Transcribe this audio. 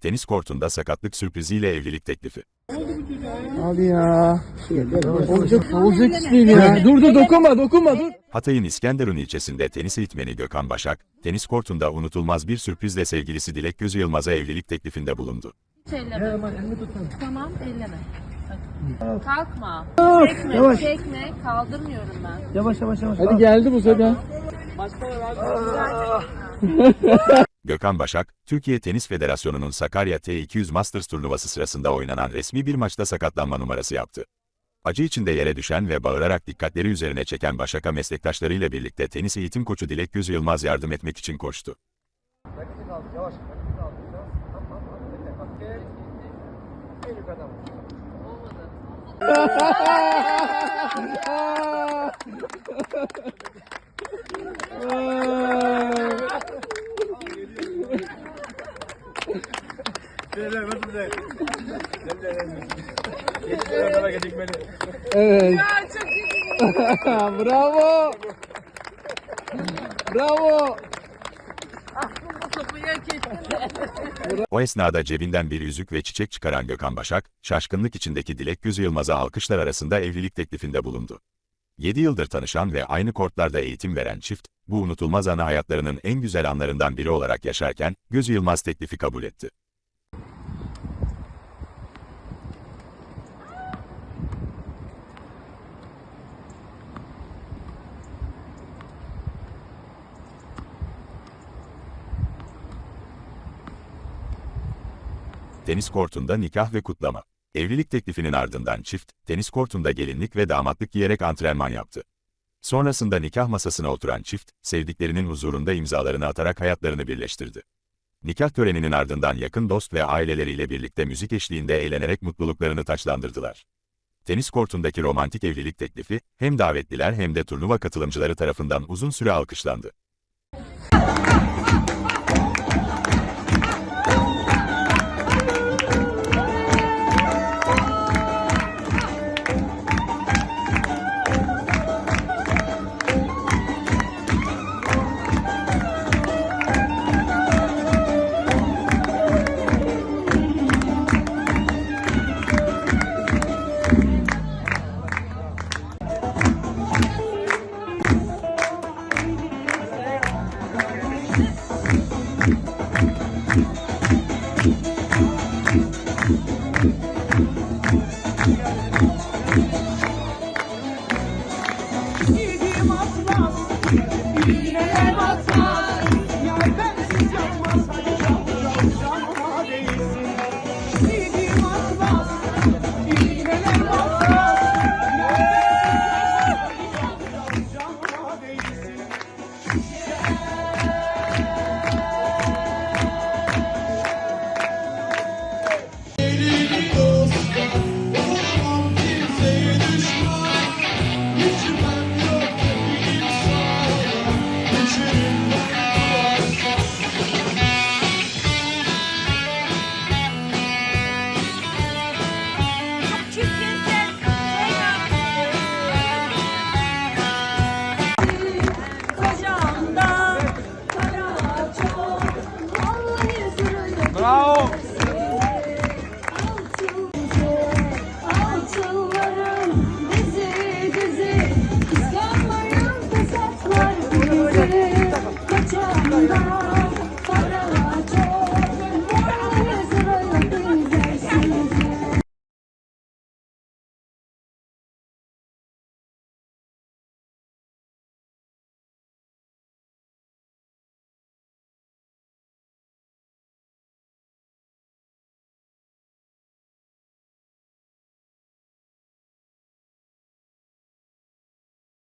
Tenis kortunda sakatlık sürpriziyle evlilik teklifi. Hadi ya. Olacak, olacak iş değil ya. Dur dur dokunma dokunma dur. Hatay'ın İskenderun ilçesinde tenis eğitmeni Gökhan Başak, tenis kortunda unutulmaz bir sürprizle sevgilisi Dilek Gözü Yılmaz'a evlilik teklifinde bulundu. Elleme. Tamam elleme. Hadi. Kalkma. Çekme, yavaş. çekme. Kaldırmıyorum ben. Yavaş yavaş yavaş. Hadi geldi bu sefer. Gökhan Başak, Türkiye Tenis Federasyonu'nun Sakarya T200 Masters turnuvası sırasında oynanan resmi bir maçta sakatlanma numarası yaptı. Acı içinde yere düşen ve bağırarak dikkatleri üzerine çeken Başak'a meslektaşlarıyla birlikte tenis eğitim koçu Dilek Gözü Yılmaz yardım etmek için koştu. Evet. Bravo. Bravo. O esnada cebinden bir yüzük ve çiçek çıkaran Gökhan Başak, şaşkınlık içindeki Dilek Gözü Yılmaz'a alkışlar arasında evlilik teklifinde bulundu. 7 yıldır tanışan ve aynı kortlarda eğitim veren çift, bu unutulmaz anı hayatlarının en güzel anlarından biri olarak yaşarken, Gözü Yılmaz teklifi kabul etti. Tenis kortunda nikah ve kutlama. Evlilik teklifinin ardından çift, tenis kortunda gelinlik ve damatlık giyerek antrenman yaptı. Sonrasında nikah masasına oturan çift, sevdiklerinin huzurunda imzalarını atarak hayatlarını birleştirdi. Nikah töreninin ardından yakın dost ve aileleriyle birlikte müzik eşliğinde eğlenerek mutluluklarını taçlandırdılar. Tenis kortundaki romantik evlilik teklifi, hem davetliler hem de turnuva katılımcıları tarafından uzun süre alkışlandı. İğneler batmaz. Yar bensiz yanmaz, Bravo.